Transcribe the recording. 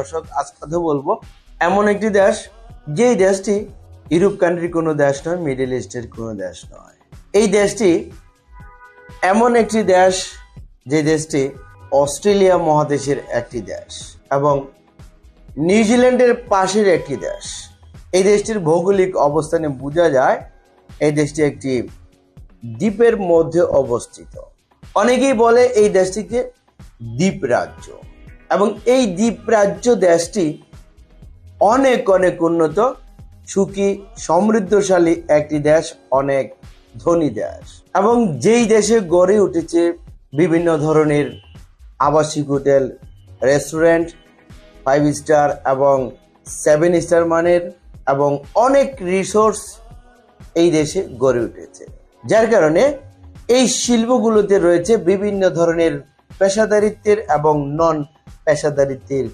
দর্শক, আজ কথা বলব এমন একটি দেশ, যেই দেশটি ইউরোপ কান্ট্রির কোনো দেশ নয় মিডল ইস্টের কোনো দেশ নয়। এই দেশটি এমন একটি দেশ, যে দেশটি অস্ট্রেলিয়া মহাদেশের একটি দেশ এবং নিউজিল্যান্ডের পাশের একটি দেশ। এই দেশটির ভৌগোলিক অবস্থানে বোঝা যায়, এই দেশটি একটি দ্বীপের মধ্যে অবস্থিত। অনেকেই বলে এই দেশটিকে দ্বীপ রাজ্য এবং এই দ্বীপ রাজ্য দেশটি অনেক অনেক উন্নত, সুখী, সমৃদ্ধশালী একটি দেশ, অনেক ধনী দেশ। এবং যেই দেশে গড়ে উঠেছে বিভিন্ন ধরনের আবাসিক হোটেল, রেস্টুরেন্ট, ফাইভ স্টার এবং সেভেন স্টার মানের এবং অনেক রিসোর্স এই দেশে গড়ে উঠেছে। যার কারণে এই শিল্পগুলোতে রয়েছে বিভিন্ন ধরনের পেশাদারিত্বের এবং নন পেশাদারিত্বের